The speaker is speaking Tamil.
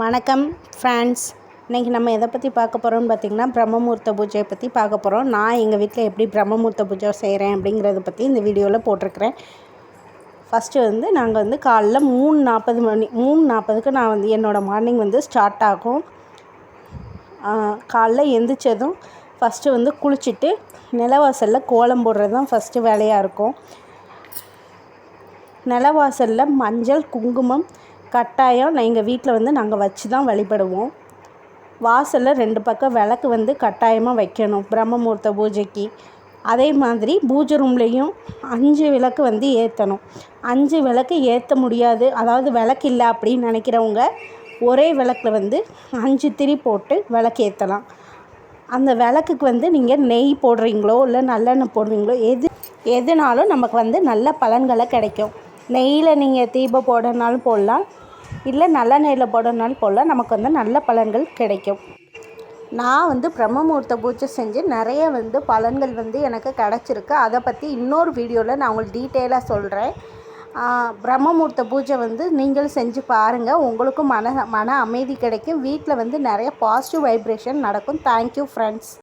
வணக்கம் ஃப்ரெண்ட்ஸ் இன்றைக்கி நம்ம எதை பற்றி பார்க்க போகிறோம்னு பார்த்திங்கன்னா பிரம்மமூர்த்த பூஜையை பற்றி பார்க்க போகிறோம் நான் எங்கள் வீட்டில் எப்படி பிரம்மமூர்த்த பூஜை செய்கிறேன் அப்படிங்கிறத பற்றி இந்த வீடியோவில் போட்டிருக்கிறேன். ஃபஸ்ட்டு வந்து நாங்கள் வந்து காலைல மூணு நாற்பது மணி மூணு நாற்பதுக்கு நான் வந்து என்னோடய மார்னிங் வந்து ஸ்டார்ட் ஆகும். காலைல எந்திரிச்சதும் ஃபஸ்ட்டு வந்து குளிச்சுட்டு நிலவாசலில் கோலம் போடுறது தான் ஃபஸ்ட்டு வேலையாக இருக்கும். நிலவாசலில் மஞ்சள் குங்குமம் கட்டாயம் எங்கள் வீட்டில் வந்து நாங்கள் வச்சு தான் வழிபடுவோம். வாசலில் ரெண்டு பக்கம் விளக்கு வந்து கட்டாயமாக வைக்கணும் பிரம்மமூர்த்த பூஜைக்கு. அதே மாதிரி பூஜை ரூம்லேயும் அஞ்சு விளக்கு வந்து ஏற்றணும் அஞ்சு விளக்கு ஏற்ற முடியாது. அதாவது விளக்கு இல்லை அப்படின்னு நினைக்கிறவங்க ஒரே விளக்கில் வந்து அஞ்சு திரி போட்டு விளக்கு ஏற்றலாம் அந்த விளக்குக்கு வந்து நீங்கள் நெய் போடுறீங்களோ இல்லை நல்லெண்ணெய் போடுறீங்களோ எது எதுனாலும் நமக்கு வந்து நல்ல பலன்களை கிடைக்கும். நெய்யில் நீங்கள் தீபம் போடுறனாலும் போடலாம். இல்லை நல்ல நெய்யில் போடுறனாலும் போடலாம். நமக்கு வந்து நல்ல பலன்கள் கிடைக்கும். நான் வந்து பிரம்மமுகூர்த்த பூஜை செஞ்சு நிறைய வந்து பலன்கள் வந்து எனக்கு கிடச்சிருக்கு. அதை பற்றி இன்னொரு வீடியோவில் நான் உங்களுக்கு டீட்டெயிலாக சொல்கிறேன் பிரம்மமுகூர்த்த பூஜை வந்து நீங்களும் செஞ்சு பாருங்கள் உங்களுக்கும் மன மன அமைதி கிடைக்கும். வீட்டில் வந்து நிறைய பாசிட்டிவ் வைப்ரேஷன் நடக்கும். Thank you friends